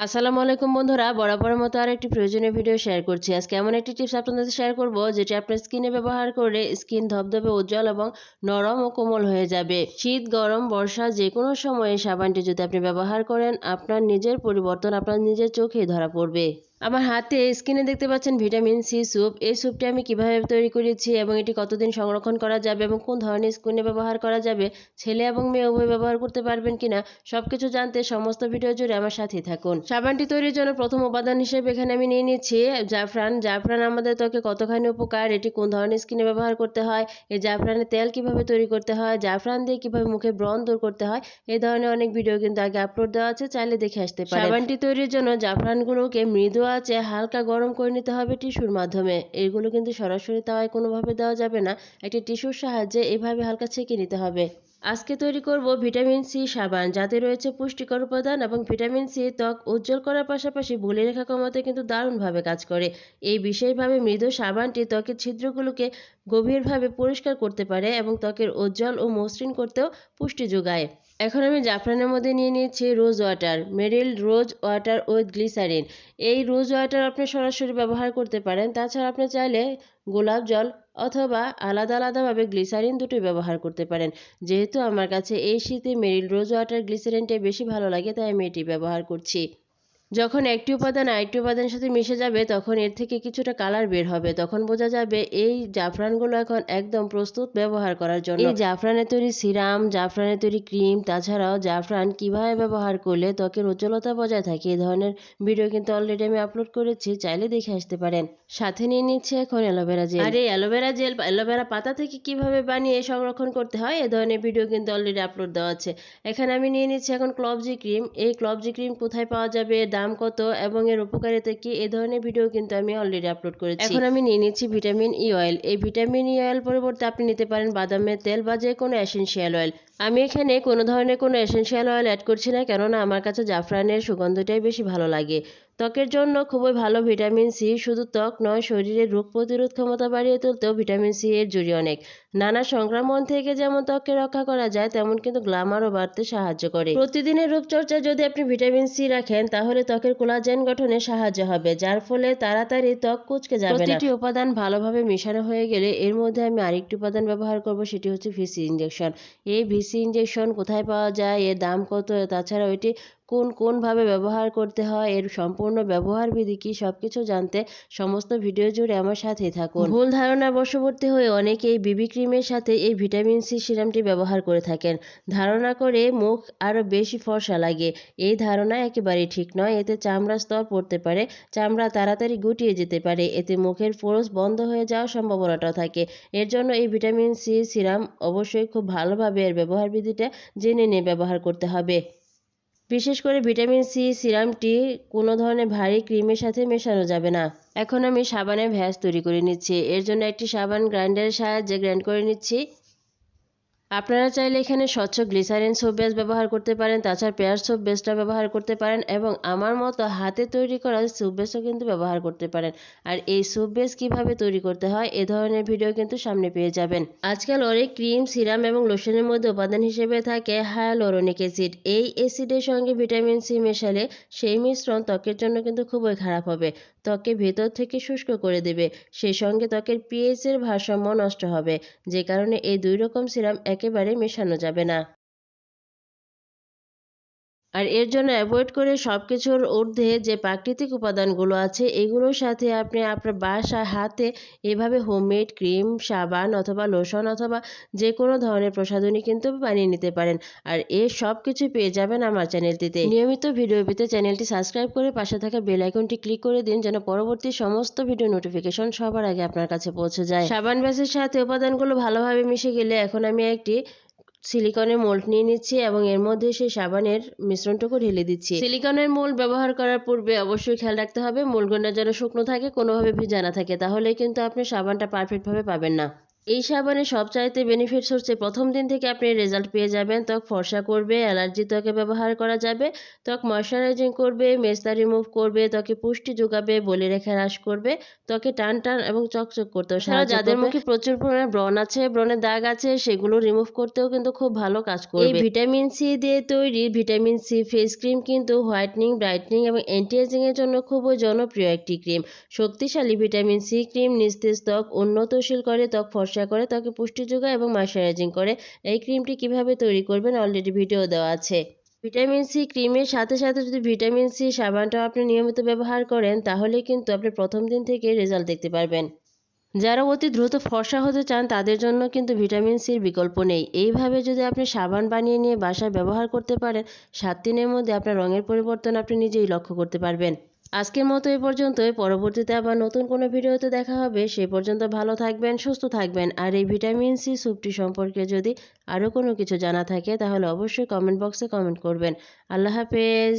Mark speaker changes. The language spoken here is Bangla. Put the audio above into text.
Speaker 1: আসসালামু আলাইকুম বন্ধুরা, বরাবরের মতো আর একটি প্রয়োজনীয় ভিডিও শেয়ার করছি। আজকে এমন একটি টিপস আপনাদের শেয়ার করব, যেটি আপনার স্কিনে ব্যবহার করে স্কিন ধবধবে, উজ্জ্বল এবং নরম ও কোমল হয়ে যাবে। শীত, গরম, বর্ষা যে কোনো সময়ে সাবানটি যদি আপনি ব্যবহার করেন, আপনার নিজের পরিবর্তন আপনার নিজের চোখেই ধরা পড়বে। আমার হাতে স্কিনে দেখতে পাচ্ছেন ভিটামিন সি স্যুপ। এই স্যুপটি আমি কীভাবে তৈরি করেছি এবং এটি কতদিন সংরক্ষণ করা যাবে এবং কোন ধরনের স্কিনে ব্যবহার করা যাবে, ছেলে এবং মেয়ে উভয় ব্যবহার করতে পারবেন কিনা, সবকিছু জানতে সমস্ত ভিডিও জুড়ে আমার সাথেই থাকুন। সাবানটি তৈরির জন্য প্রথম উপাদান হিসেবে এখানে আমি নিয়ে নিচ্ছি জাফরান। জাফরান আমাদের ত্বকে কতখানি উপকার, এটি কোন ধরনের স্কিনে ব্যবহার করতে হয়, এই জাফরানের তেল কীভাবে তৈরি করতে হয়, জাফরান দিয়ে কীভাবে মুখে ব্রণ দূর করতে হয়, এই ধরনের অনেক ভিডিও কিন্তু আগে আপলোড দেওয়া আছে, চাইলে দেখে আসতে পারেন। সাবানটি তৈরির জন্য জাফরানগুলোকে মৃদু আছে, হালকা গরম করে নিতে হবে টিস্যুর মাধ্যমে। এগুলো কিন্তু সরাসরি তাওয়ায় কোনোভাবে দেওয়া যাবে না। একটি টিস্যুর সাহায্যে এভাবে হালকা ছেঁকে নিতে হবে। আজকে তৈরি করব ভিটামিন সি সাবান, যাতে রয়েছে পুষ্টিকর উপাদান এবং ভিটামিন সি ত্বক উজ্জ্বল করার পাশাপাশি বলি রেখা কমাতে কিন্তু দারুণভাবে কাজ করে। এই বিশেষভাবে মৃদু সাবানটি ত্বকের ছিদ্রগুলোকে গভীরভাবে পরিষ্কার করতে পারে এবং ত্বকের উজ্জ্বল ও মসৃণ করতেও পুষ্টি যোগায়। এখন আমি জাফরানের মধ্যে নিয়ে নিয়েছি rose water, Meril rose water with glycerin. এই রোজ ওয়াটার আপনি সরাসরি ব্যবহার করতে পারেন, তাছাড়া আপনি চাইলে গোলাপ জল অথবা আলাদা আলাদাভাবে গ্লিসারিন দুটো ব্যবহার করতে পারেন। যেহেতু আমার কাছে এই শীতে মেরিল রোজ ওয়াটার গ্লিসারিনটাই বেশি ভালো লাগে, তাই আমি এটি ব্যবহার করছি। যখন একটি উপাদান আরেকটি উপাদানের সাথে মিশে যাবে, তখন এর থেকে কিছুটা কালার বের হবে। তখন বোঝা যাবে এই জাফরানগুলো এখন একদম প্রস্তুত ব্যবহার করার জন্য। এই জাফরানের তৈরি সিরাম, জাফরানের তৈরি ক্রিম, তাছাড়াও জাফরান কীভাবে ব্যবহার করলে ত্বকের উজ্জ্বলতা বজায় থাকে এই ধরনের ভিডিও কিন্তু অলরেডি আমি আপলোড করেছি, চাইলে দেখে আসতে পারেন। সাথে নিয়ে নিচ্ছে এখন অ্যালোভেরা জেল আর এই অ্যালোভেরা জেল অ্যালোভেরা পাতা থেকে কীভাবে বানিয়ে সংরক্ষণ করতে হয়, এ ধরনের ভিডিও কিন্তু অলরেডি আপলোড দেওয়া আছে। এখানে আমি নিয়ে নিচ্ছি এখন ক্লবজি ক্রিম এই ক্লবজি ক্রিম কোথায় পাওয়া যাবে? দাম কত এবং এর উপকারিতা কি? এ ধরনের ভিডিও কিন্তু আমি অলরেডি আপলোড করেছি। এখন আমি নিয়ে নিচ্ছি ভিটামিন ই অয়েল এই ভিটামিন ই অয়েল পরিবর্তে আপনি নিতে পারেন বাদামের তেল বা যে কোনো এসেন্সিয়াল অয়েল আমি এখানে কোনো ধরনের কোনো এসেন্সিয়াল অয়েল অ্যাড করছি না, কেননা আমার কাছে জাফরানের সুগন্ধটাই বেশি ভালো লাগে। ত্বকের জন্য খুবই ভালো ভিটামিন সি, শুধু ত্বক নয় শরীরের রোগ প্রতিরোধ ক্ষমতা বাড়িয়ে তুলতেও ভিটামিন সি এর জুড়ি অনেক। নানা সংক্রমণ থেকে যেমন ত্বককে রক্ষা করা যায়, তেমন কিন্তু গ্লামারও বাড়তে সাহায্য করে। প্রতিদিনের রূপচর্চায় যদি আপনি ভিটামিন সি রাখেন, তাহলে ত্বকের কোলাজেন গঠনে সাহায্য হবে, যার ফলে তাড়াতাড়ি ত্বক কুচকে যাবে প্রতিটি উপাদান ভালোভাবে মেশানো হয়ে গেলে এর মধ্যে আমি আরেকটি উপাদান ব্যবহার করব, সেটি হচ্ছে ভিসি ইঞ্জেকশন এই ভিসি ইঞ্জেকশন কোথায় পাওয়া যায়, এর দাম কত তাছাড়া ওইটি কোন কোনভাবে ব্যবহার করতে হয়, এর সম্পূর্ণ ব্যবহার বিধি কি, সবকিছু জানতে সমস্ত ভিডিও জুড়ে আমার সাথেই থাকুন। ভুল ধারণা বশবর্তী হয়ে অনেকেই বিবি ক্রিমের সাথে এই ভিটামিন সি সিরামটি ব্যবহার করে থাকেন। ধারণা করে মুখ আরও বেশি ফর্সা লাগে। এই ধারণা একেবারেই ঠিক নয়, এতে চামড়া স্তর পড়তে পারে, চামড়া তাড়াতাড়ি গুটিয়ে যেতে পারে, এতে মুখের ফোরস বন্ধ হয়ে যাওয়ার সম্ভাবনাটাও থাকে। এর জন্য এই ভিটামিন সি সিরাম অবশ্যই খুব ভালোভাবে এর ব্যবহার বিধিটা জেনে নিয়ে ব্যবহার করতে হবে। বিশেষ করে ভিটামিন সি সিরামটি কোনো ধরনের ভারী ক্রিমের সাথে মেশানো যাবে না। এখন আমি সাবানের ভ্যাস তৈরি করে নিচ্ছি। এর জন্য একটি সাবান গ্রাইন্ডারের সাহায্যে গ্রাইন্ড করে নিচ্ছি। আপনারা চাইলে এখানে স্বচ্ছ গ্লিসারিন সোপ বেস ব্যবহার করতে পারেন, তাছাড়া পেয়ার সোপ বেসটা ব্যবহার করতে পারেন এবং আমার মতো হাতে তৈরি করা সোপ বেসও কিন্তু ব্যবহার করতে পারেন। আর এই সোপ বেস কীভাবে তৈরি করতে হয়, এ ধরনের ভিডিও কিন্তু সামনে পেয়ে যাবেন। আজকাল অনেক ক্রিম সিরাম এবং লোশনের মধ্যে উপাদান হিসেবে থাকে হায়ালোরনিক অ্যাসিড এই অ্যাসিডের সঙ্গে ভিটামিন সি মেশালে সেই মিশ্রণ ত্বকের জন্য কিন্তু খুবই খারাপ হবে। ত্বকে ভেতর থেকে শুষ্ক করে দেবে। সেই সঙ্গে ত্বকের পিএইচের ভারসাম্য নষ্ট হবে। যে কারণে এই দুই রকম সিরাম একেবারে মেশানো যাবে না। আর এর জন্য অ্যাভয়েড করে সব কিছুর ঊর্ধ্বে যে প্রাকৃতিক উপাদানগুলো আছে, এগুলোর সাথে আপনি আপনার বাসা, হাতে এভাবে হোমমেড ক্রিম সাবান অথবা লোশন অথবা যে কোনো ধরনের প্রসাধনী কিন্তু বানিয়ে নিতে পারেন। আর এর সব কিছু পেয়ে যাবেন আমার চ্যানেলটিতে। নিয়মিত ভিডিও পেতে চ্যানেলটি সাবস্ক্রাইব করে পাশে থাকা বেল আইকনটি ক্লিক করে দিন যেন পরবর্তী সমস্ত ভিডিও নোটিফিকেশন সবার আগে আপনার কাছে পৌঁছে যায়। সাবান ব্যাসের সাথে উপাদানগুলো ভালোভাবে মিশে গেলে এখন আমি একটি সিলিকনের মোল্ড নিয়ে নিচ্ছি এবং এর মধ্যে সেই সাবানের মিশ্রণটুকু ঢেলে দিচ্ছি। সিলিকনের মোল্ড ব্যবহার করার পূর্বে অবশ্যই খেয়াল রাখতে হবে মোল্ডগুলো যেন শুকনো থাকে, কোনোভাবে ভিজা না থাকে। তাহলে কিন্তু আপনি সাবানটা পারফেক্টভাবে পাবেন না। এই সাবানের সবচাইতে বেনিফিটস হচ্ছে প্রথম দিন থেকে আপনি রেজাল্ট পেয়ে যাবেন। ত্বক ফর্সা করবে অ্যালার্জি ত্বকে ব্যবহার করা যাবে। ত্বক ময়শ্চারাইজিং করবে মেস্তা রিমুভ করবে ত্বকে পুষ্টি যোগাবে বলি রেখা হ্রাস করবে ত্বকে টান টান এবং চকচক করতেও সাহায্য যাদের মুখে প্রচুর পরিমাণে ব্রণ আছে ব্রণের দাগ আছে সেগুলো রিমুভ করতেও কিন্তু খুব ভালো কাজ করবে। এই ভিটামিন সি দিয়ে তৈরি ভিটামিন সি ফেস ক্রিম কিন্তু হোয়াইটনিং ব্রাইটনিং এবং অ্যান্টি এজিং এর জন্য খুবই জনপ্রিয় একটি ক্রিম শক্তিশালী ভিটামিন সি ক্রিম নিস্তেজ ত্বক উন্নতশীল করে ত্বক ফর্সা করে ত্বকে পুষ্টি যোগায় এবং ময়শ্চারাইজিং করে। এই ক্রিমটি কীভাবে তৈরি করবেন অলরেডি ভিডিও দেওয়া আছে। ভিটামিন সি ক্রিমের সাথে সাথে যদি ভিটামিন সি সাবানটাও আপনি নিয়মিত ব্যবহার করেন, তাহলে কিন্তু আপনি প্রথম দিন থেকে রেজাল্ট দেখতে পারবেন। যারা অতি দ্রুত ফর্সা হতে চান, তাদের জন্য কিন্তু ভিটামিন সির বিকল্প নেই। এইভাবে যদি আপনি সাবান বানিয়ে নিয়ে বাসায় ব্যবহার করতে পারেন, সাত দিনের মধ্যে আপনার রঙের পরিবর্তন আপনি নিজেই লক্ষ্য করতে পারবেন। আজকের মতো এ পর্যন্তই। পরবর্তীতে আবার নতুন কোনো ভিডিওতে দেখা হবে। সে পর্যন্ত ভালো থাকবেন, সুস্থ থাকবেন। আর এই ভিটামিন সি স্যুপটি সম্পর্কে যদি আরও কোনো কিছু জানা থাকে, তাহলে অবশ্যই কমেন্ট বক্সে কমেন্ট করবেন। আল্লাহ হাফেজ।